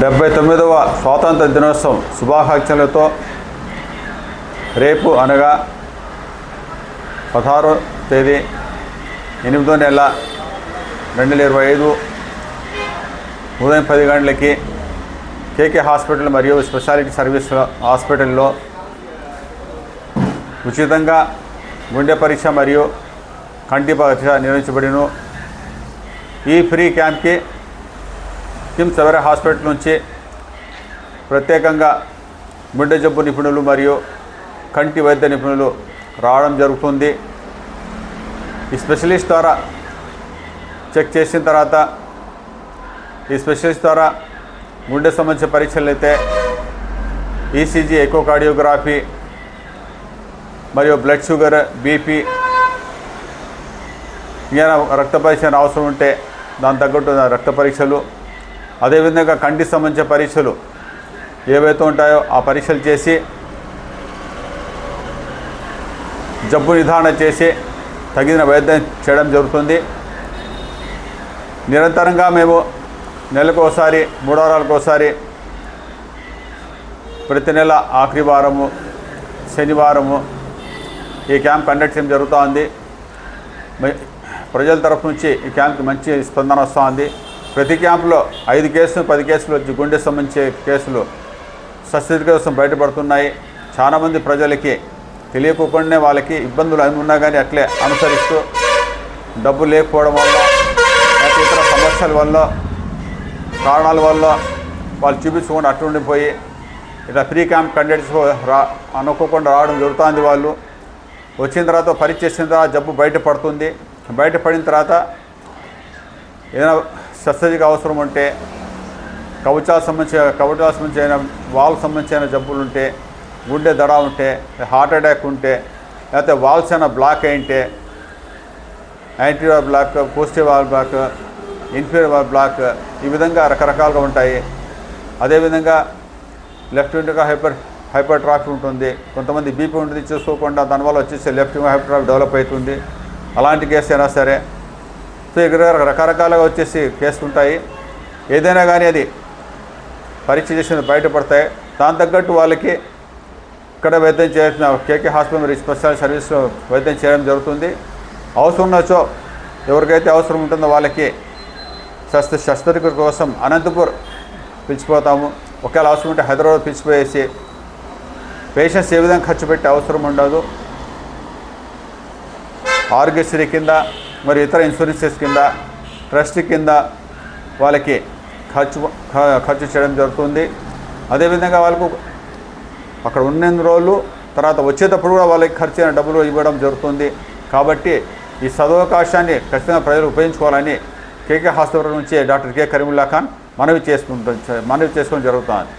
డెబ్బై తొమ్మిదవ స్వాతంత్ర దినోత్సవం శుభాకాంక్షలతో రేపు అనగా పదహారో తేదీ ఎనిమిదో నెల రెండు వేల ఇరవై ఐదు ఉదయం పది గంటలకి కేకే హాస్పిటల్ మరియు స్పెషాలిటీ సర్వీస్ హాస్పిటల్లో ఉచితంగా గుండె పరీక్ష మరియు కంటి పరీక్ష నిర్వహించబడిను. ఈ ఫ్రీ క్యాంప్కి కిమ్స్ ఎవరే హాస్పిటల్ నుంచి ప్రత్యేకంగా గుండె జబ్బు నిపుణులు మరియు కంటి వైద్య నిపుణులు రావడం జరుగుతుంది. ఈ స్పెషలిస్ట్ ద్వారా చెక్ చేసిన తర్వాత ఈ స్పెషలిస్ట్ ద్వారా గుండె సంబంధించిన పరీక్షలు అయితే ఈసీజీ ఎకోకార్డియోగ్రఫీ మరియు బ్లడ్ షుగర్ బీపీ ఏదైనా రక్త పరీక్ష అవసరం ఉంటే దాని తగ్గట్టు రక్త పరీక్షలు అదేవిధంగా కంటికి సంబంధించిన పరీక్షలు ఏవైతే ఉంటాయో ఆ పరీక్షలు చేసి జబ్బు నిర్ధారణ చేసి తగిన వైద్యం చేయడం జరుగుతుంది. నిరంతరంగా మేము నెలకోసారి మూడు వారాలకోసారి ఒకసారి ప్రతి నెల ఆఖరి వారము శనివారము ఈ క్యాంప్ కండక్ట్ చేయడం జరుగుతూ ఉంది. ప్రజల తరఫు నుంచి ఈ క్యాంప్కి మంచి స్పందన వస్తుంది ప్రతి క్యాంపులో ఐదు కేసులు పది కేసులు వచ్చి గుండె సంబంధించే కేసులు సస్థితి కోసం బయటపడుతున్నాయి చాలామంది ప్రజలకి తెలియకోకుండానే వాళ్ళకి ఇబ్బందులు అవి ఉన్నా కానీ అట్లే అనుసరిస్తూ డబ్బు లేకపోవడం వల్ల లేకపోతే ఇతర సమస్యల వల్ల కారణాల వల్ల వాళ్ళు చూపించకుండా అటు ఉండిపోయి ఇట్లా ఫ్రీ క్యాంప్ కండక్ట్ రా అనుకోకుండా రావడం జరుగుతుంది వాళ్ళు. వచ్చిన తర్వాత పరీక్ష చేసిన తర్వాత జబ్బు బయటపడుతుంది. బయటపడిన తర్వాత ఏదైనా శస్త్రచికిత్స అవసరం ఉంటే కవచాల సంబంధించిన కవచాల సంబంధించిన వాల్ సంబంధించిన జబ్బులు ఉంటే గుండె దడ ఉంటే హార్ట్ అటాక్ ఉంటే లేకపోతే వాల్స్ అయినా block అయింటే anterior block posterior wall block inferior wall block ఈ విధంగా రకరకాలుగా ఉంటాయి. అదేవిధంగా లెఫ్ట్ వెంట్రుక హైపర్ హైపర్ ట్రాఫీ ఉంటుంది. కొంతమంది బీపీ ఉంటుంది చూసుకోకుండా దానివల్ల వచ్చేసి లెఫ్ట్ హైపర్ ట్రాఫీ డెవలప్ అవుతుంది. అలాంటి కేసు అయినా సరే సో ఇక్కడ రకరకాలుగా వచ్చేసి కేసులు ఉంటాయి. ఏదైనా కానీ అది పరీక్ష చేసిన బయటపడతాయి. దాని తగ్గట్టు వాళ్ళకి ఇక్కడ వైద్యం చేయాల్సిన కేకే హాస్పిటల్ మరియు స్పెషల్ సర్వీస్లో వైద్యం చేయడం జరుగుతుంది. అవసరం ఉన్నచో ఎవరికైతే అవసరం ఉంటుందో వాళ్ళకి శస్త్ర శస్త్రక్రియ కోసం అనంతపూర్ పిలిచిపోతాము. ఒకవేళ అవసరం ఉంటే హైదరాబాద్ పిలిచిపోయేసి పేషెంట్స్ ఏ విధంగా ఖర్చు పెట్టే అవసరం ఉండదు. ఆరోగ్యశ్రీ కింద మరి ఇతర ఇన్సూరెన్సెస్ కింద ట్రస్ట్ కింద వాళ్ళకి ఖర్చు ఖర్చు చేయడం జరుగుతుంది. అదేవిధంగా వాళ్ళకు అక్కడ ఉన్న రోజులు తర్వాత వచ్చేటప్పుడు కూడా వాళ్ళకి ఖర్చు అయిన డబ్బులు ఇవ్వడం జరుగుతుంది. కాబట్టి ఈ సదవకాశాన్ని ఖచ్చితంగా ప్రజలు ఉపయోగించుకోవాలని కేకే హాస్పిటల్ నుంచి డాక్టర్ కె కరీముల్లా ఖాన్ మనవి చేసుకుంటాం మనవి చేసుకోవడం జరుగుతుంది.